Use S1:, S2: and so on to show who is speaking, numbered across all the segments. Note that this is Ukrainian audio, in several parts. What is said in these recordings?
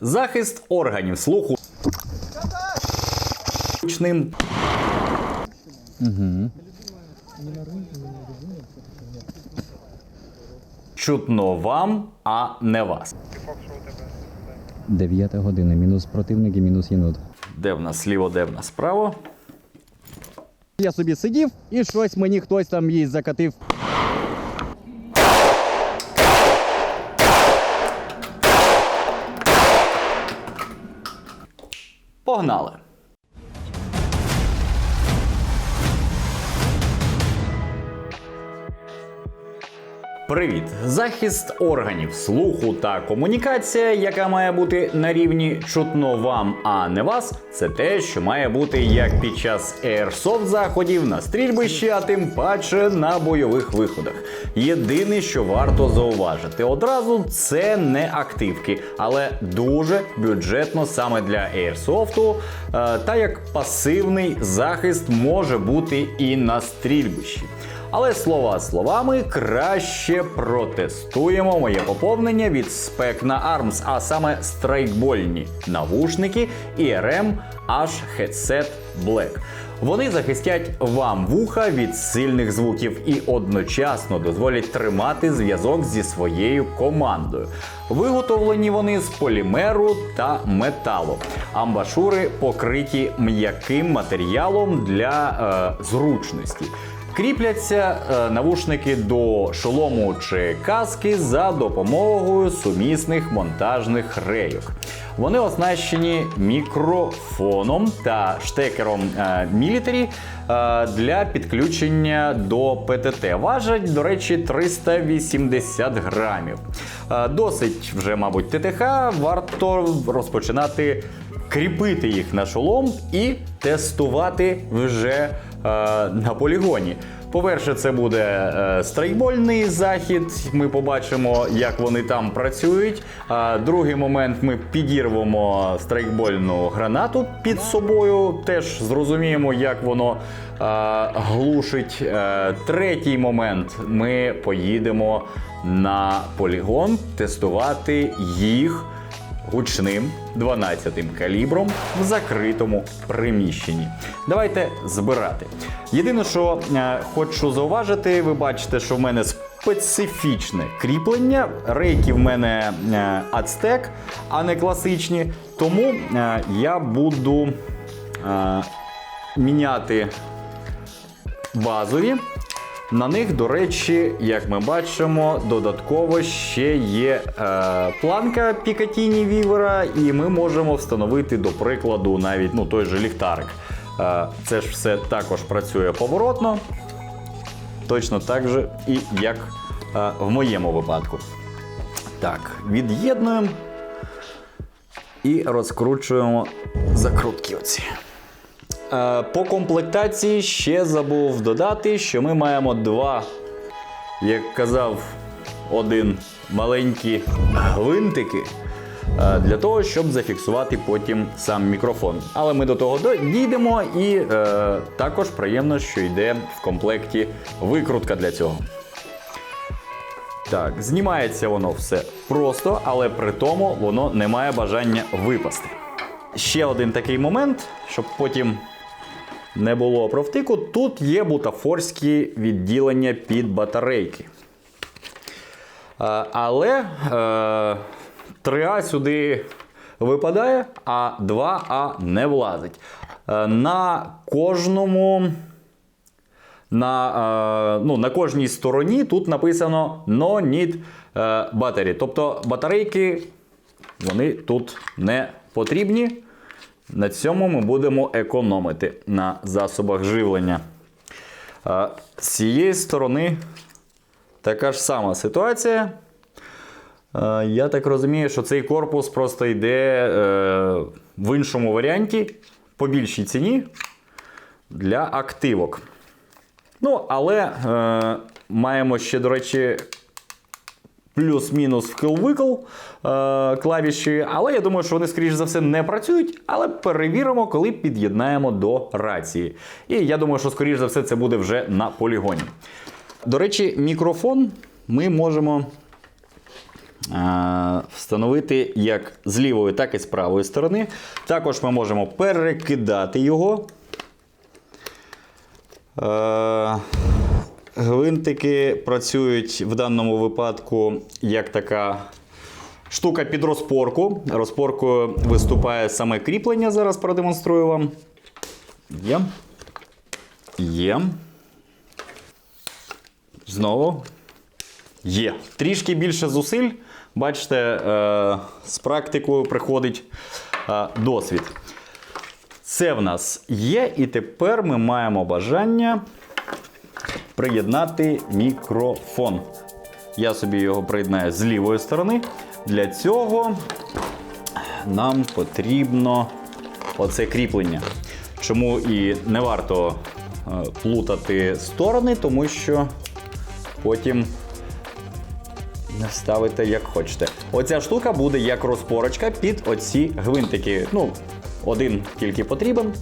S1: Захист органів слуху. Гучним чутно вам, а не вас.
S2: Дев'ята година. Мінус противник і мінус єнот.
S1: Де в нас ліво, де в нас право?
S2: Я собі сидів і щось мені хтось там їй закатив.
S1: Погнали! Привіт! Захист органів слуху та комунікація, яка має бути на рівні чутно вам, а не вас, це те, що має бути як під час airsoft заходів на стрільбищі, а тим паче на бойових виходах. Єдине, що варто зауважити одразу, це не активки, але дуже бюджетно саме для Airsoft, е, та як пасивний захист може бути і на стрільбищі. Але слова словами, краще протестуємо моє поповнення від Specna Arms, а саме страйкбольні навушники IRM H Headset Black. Вони захистять вам вуха від сильних звуків і одночасно дозволять тримати зв'язок зі своєю командою. Виготовлені вони з полімеру та металу. Амбашури покриті м'яким матеріалом для е, зручності. Кріпляться е, навушники до шолому чи каски за допомогою сумісних монтажних рейок. Вони оснащені мікрофоном та штекером е, Military е, для підключення до ПТТ. Важать, до речі, 380 грамів. Досить вже, мабуть, ТТХ. Варто розпочинати кріпити їх на шолом і тестувати вже на полігоні. По-перше, це буде е, страйкбольний захід. Ми побачимо, як вони там працюють. А другий момент ми підірвемо страйкбольну гранату під собою. Теж зрозуміємо, як воно е, глушить. Е, третій момент ми поїдемо на полігон тестувати їх гучним 12-м калібром в закритому приміщенні. Давайте збирати. Єдине, що е, хочу зауважити, ви бачите, що в мене специфічне кріплення. Рейки в мене е, Aztec, а не класичні. Тому е, я буду міняти базові. На них, до речі, як ми бачимо, додатково ще є е, планка Picatinny Вівера, і ми можемо встановити, до прикладу, навіть ну, той же ліхтарик. Е, це ж все також працює поворотно, точно так же і як е, в моєму випадку. Так, від'єднуємо і розкручуємо закрутки оці. Е, По комплектації ще забув додати, що ми маємо два, як казав один маленькі гвинтики е, для того, щоб зафіксувати потім сам мікрофон. Але ми до того дійдемо, і е, також приємно, що йде в комплекті викрутка для цього. Так, знімається воно все просто, але при тому воно не має бажання випасти. Ще один такий момент, щоб потім не було провтику. Тут є бутафорські відділення під батарейки. Е, Але е, 3А сюди випадає, а 2А не влазить. Е, на кожному. На, е, ну, на кожній стороні тут написано No need е, battery. Тобто батарейки вони тут не потрібні. На цьому ми будемо економити на засобах живлення. З цієї сторони така ж сама ситуація. Я так розумію, що цей корпус просто йде е, в іншому варіанті по більшій ціні для активок. Ну, але е, маємо ще, до речі, плюс-мінус вкл-викл е, клавіші. Але я думаю, що вони, скоріш за все, не працюють. Але перевіримо, коли під'єднаємо до рації. І я думаю, що, скоріш за все, це буде вже на полігоні. До речі, мікрофон ми можемо е, встановити як з лівої, так і з правої сторони. Також ми можемо перекидати його. Гвинтики працюють в даному випадку як така штука під розпорку. Розпоркою виступає саме кріплення. Зараз продемонструю вам. Є. Є. Знову. Є. Трішки більше зусиль. Бачите, е, з практикою приходить е, досвід. Це в нас є, і тепер ми маємо бажання приєднати мікрофон. Я собі його приєднаю з лівої сторони. Для цього нам потрібно оце кріплення. Чому і не варто е, плутати сторони, тому що потім не ставите як хочете. Оця штука буде як розпорочка під оці гвинтики. Ну, один тільки потрібен.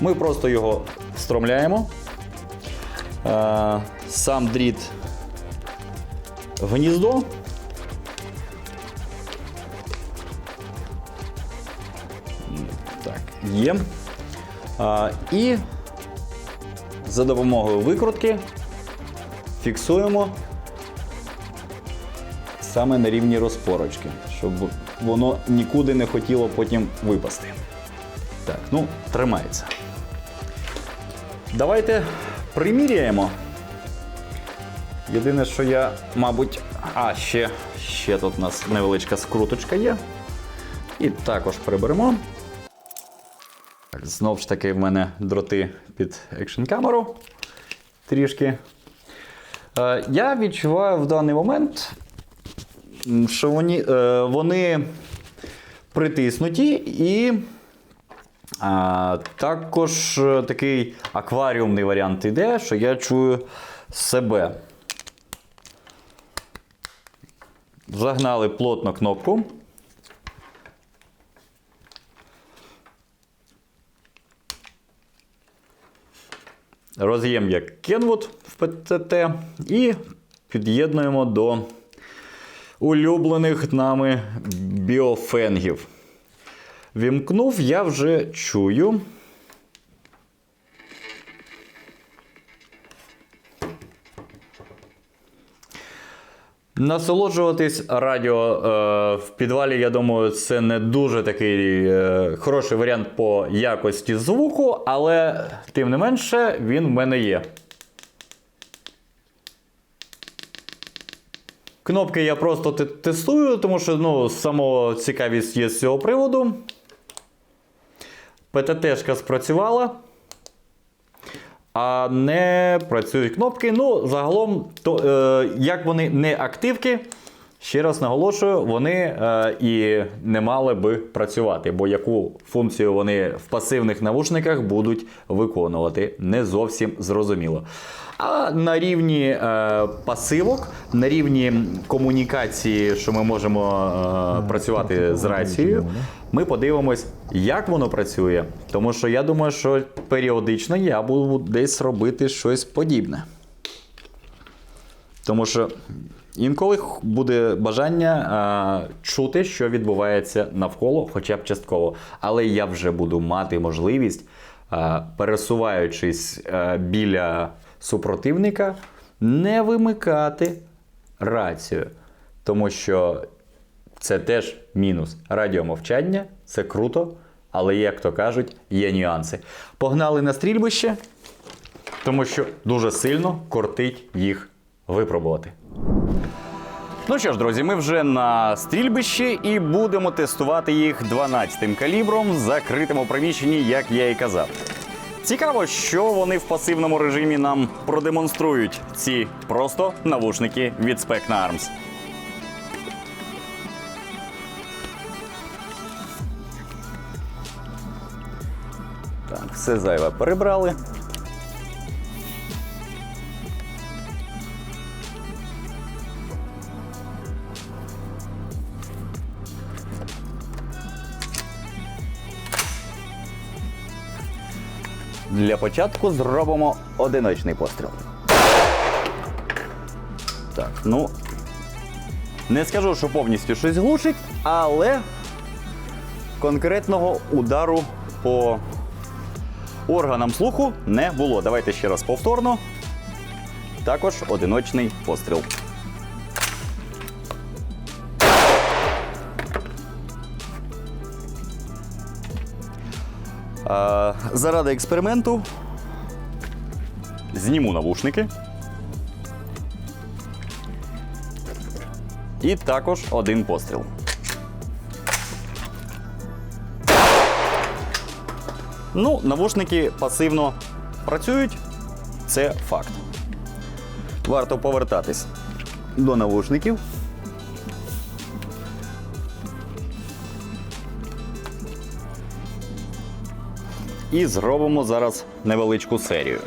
S1: Ми просто його встромляємо. Е, Сам дріт в гніздо. Так, є. А, і за допомогою викрутки фіксуємо саме на рівні розпорочки, щоб воно нікуди не хотіло потім випасти. Так, ну, тримається. Давайте приміряємо. Єдине, що я, мабуть. А, ще, ще тут у нас невеличка скруточка є. І також приберемо. Так, Знов ж таки, в мене дроти під екшн камеру. Трішки. Е, я відчуваю в даний момент, що вони, е, вони притиснуті і. А, також е, такий акваріумний варіант іде, що я чую себе. Загнали плотно кнопку. Роз'єм як Kenwood в ПТТ і під'єднуємо до улюблених нами біофенгів. Вімкнув, я вже чую. Насолоджуватись радіо е, в підвалі, я думаю, це не дуже такий е, хороший варіант по якості звуку, але тим не менше він в мене є. Кнопки я просто тестую, тому що ну, само цікавість є з цього приводу. ПТТшка спрацювала. А не працюють кнопки. Ну, загалом, то, е, як вони не активки, ще раз наголошую, вони е, і не мали би працювати, бо яку функцію вони в пасивних навушниках будуть виконувати, не зовсім зрозуміло. А на рівні е, пасивок, на рівні комунікації, що ми можемо е, працювати з рацією, ми подивимось, як воно працює. Тому що я думаю, що періодично я буду десь робити щось подібне. Тому що інколи буде бажання а, чути, що відбувається навколо, хоча б частково. Але я вже буду мати можливість, а, пересуваючись а, біля супротивника, не вимикати рацію. Тому що це теж мінус. Радіомовчання це круто, але, як то кажуть, є нюанси. Погнали на стрільбище, тому що дуже сильно кортить їх випробувати. Ну що ж, друзі, ми вже на стрільбищі і будемо тестувати їх 12-м калібром в закритому приміщенні, як я і казав. Цікаво, що вони в пасивному режимі нам продемонструють ці просто навушники від Specna Arms. Так, все зайве перебрали. Для початку зробимо одиночний постріл. Так, ну. Не скажу, що повністю щось глушить, але конкретного удару по органам слуху не було. Давайте ще раз повторно. Також одиночний постріл. Заради експерименту зніму навушники. І також один постріл. Ну, навушники пасивно працюють, це факт. Варто повертатись до навушників. І зробимо зараз невеличку серію.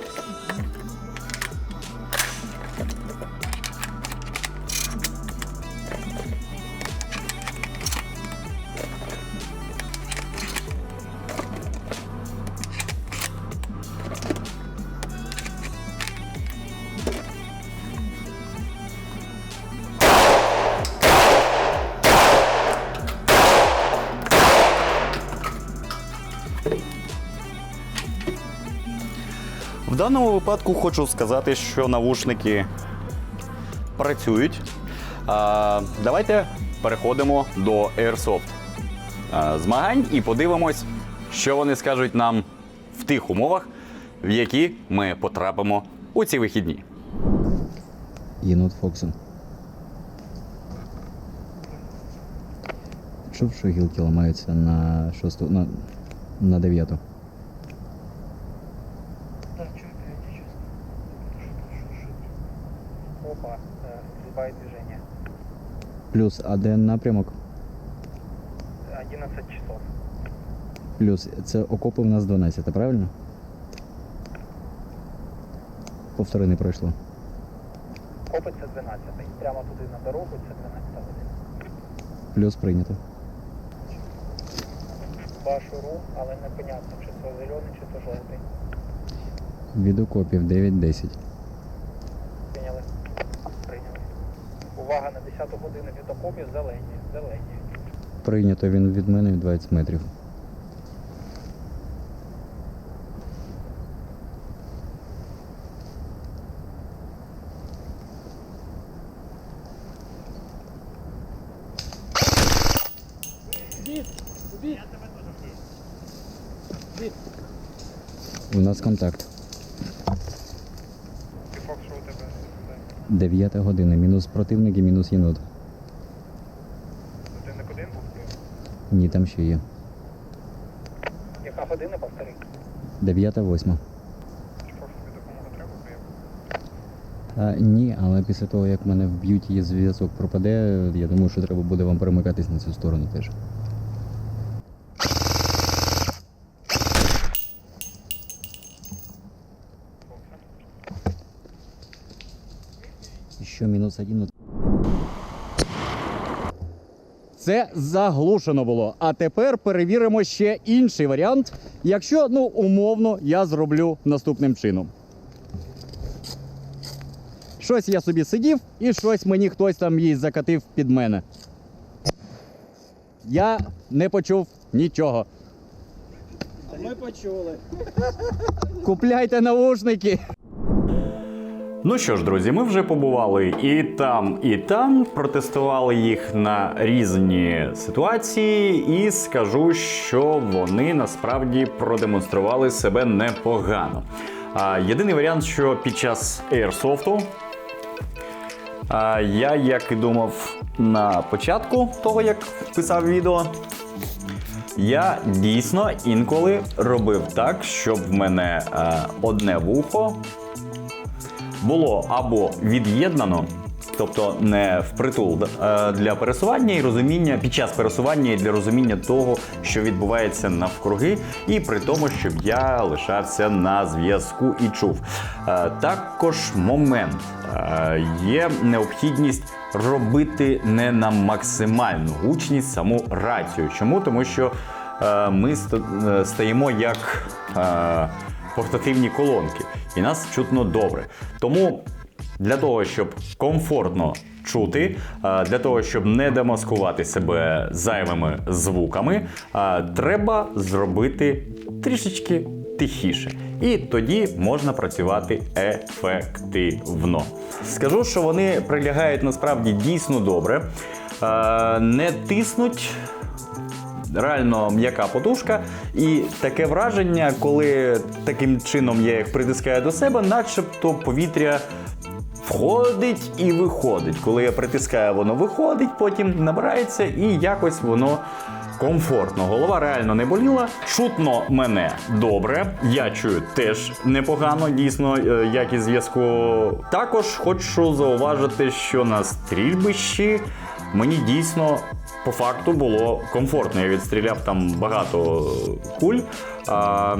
S1: Даному випадку хочу сказати, що навушники працюють. А, давайте переходимо до Airsoft змагань і подивимось, що вони скажуть нам в тих умовах, в які ми потрапимо у ці вихідні.
S2: Єнот Фоксен. Чув, що гілки ламаються на шосту, на, на дев'яту. Плюс, а де напрямок?
S3: 11 часов.
S2: Плюс, це окопи в нас 12, правильно? Повтори не пройшло.
S3: Копи це 12. Прямо туди на дорогу це 12 година.
S2: Плюс прийнято.
S3: Башу ру, але непонятно, чи то зелений, чи то жовтий.
S2: Від окопів 9-10.
S3: 10 годину від окопів зелені. Зелені.
S2: Прийнято він від мене 20 метрів. У нас контакт.
S3: Піфок, що у тебе?
S2: 9 година. Мінус противник і мінус єнот.
S3: Годинник один був?
S2: Ні, там ще є.
S3: Яка година, повтори?
S2: 9 8
S3: Піфок, тобі допомога треба
S2: А, ні, але після того, як мене вб'ють і зв'язок пропаде, я думаю, що треба буде вам перемикатись на цю сторону теж. Що мінус один. Це заглушено було. А тепер перевіримо ще інший варіант, якщо ну умовно я зроблю наступним чином. Щось я собі сидів, і щось мені хтось там їй закатив під мене. Я не почув нічого.
S4: Ми почули.
S2: Купляйте наушники.
S1: Ну що ж, друзі, ми вже побували і там, і там, протестували їх на різні ситуації, і скажу, що вони насправді продемонстрували себе непогано. А, єдиний варіант, що під час Airsoft а, я, як і думав на початку того, як писав відео, я дійсно інколи робив так, щоб в мене е, одне вухо було або від'єднано, тобто не впритул е, для пересування і розуміння під час пересування і для розуміння того, що відбувається навкруги, і при тому, щоб я лишався на зв'язку і чув. Е, Також момент Е, є необхідність робити не на максимальну гучність саму рацію. Чому? Тому що е, ми стаємо як е, портативні колонки, і нас чутно добре. Тому Для того, щоб комфортно чути, е, для того, щоб не демаскувати себе зайвими звуками, е, треба зробити трішечки тихіше. І тоді можна працювати ефективно. Скажу, що вони прилягають насправді дійсно добре, е, не тиснуть реально м'яка подушка, і таке враження, коли таким чином я їх притискаю до себе, начебто повітря. Входить і виходить. Коли я притискаю, воно виходить, потім набирається і якось воно комфортно. Голова реально не боліла. Чутно мене добре. Я чую теж непогано, дійсно, е, якість зв'язку. Також хочу зауважити, що на стрільбищі мені дійсно по факту було комфортно. Я відстріляв там багато куль а,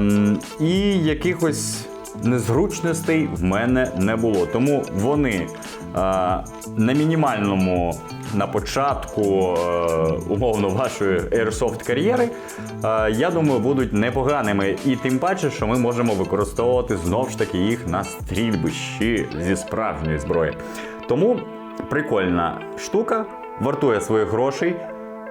S1: і якихось незручностей в мене не було. Тому вони а, на мінімальному на початку е, умовно вашої Airsoft кар'єри, е, я думаю, будуть непоганими. І тим паче, що ми можемо використовувати знов ж таки їх на стрільбищі зі справжньої зброї. Тому прикольна штука, вартує своїх грошей,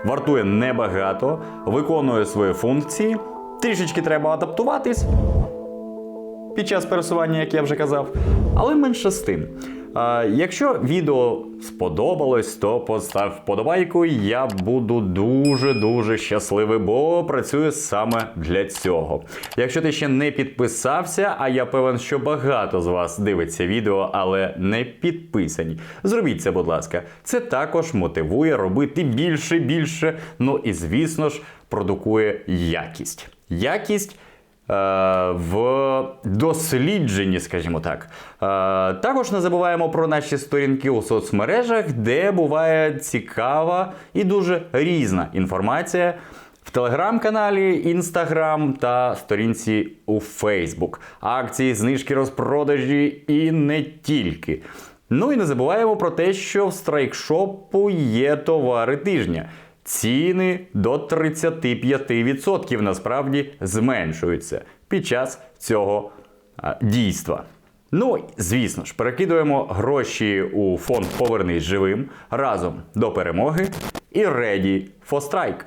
S1: вартує небагато, виконує свої функції. Трішечки треба адаптуватись під час пересування, як я вже казав. Але менше з тим. Якщо відео сподобалось, то постав вподобайку. Я буду дуже-дуже щасливий, бо працюю саме для цього. Якщо ти ще не підписався, а я певен, що багато з вас дивиться відео, але не підписані. Зробіть це, будь ласка. Це також мотивує робити більше, більше. Ну і звісно ж, продукує якість. Якість в дослідженні, скажімо так. Е, Також не забуваємо про наші сторінки у соцмережах, де буває цікава і дуже різна інформація. В телеграм-каналі, інстаграм та сторінці у Фейсбук. Акції, знижки, розпродажі і не тільки. Ну і не забуваємо про те, що в страйкшопу є товари тижня. Ціни до 35% насправді зменшуються під час цього дійства. Ну, звісно ж, перекидуємо гроші у фонд Повернись живим разом до перемоги і Ready for Strike.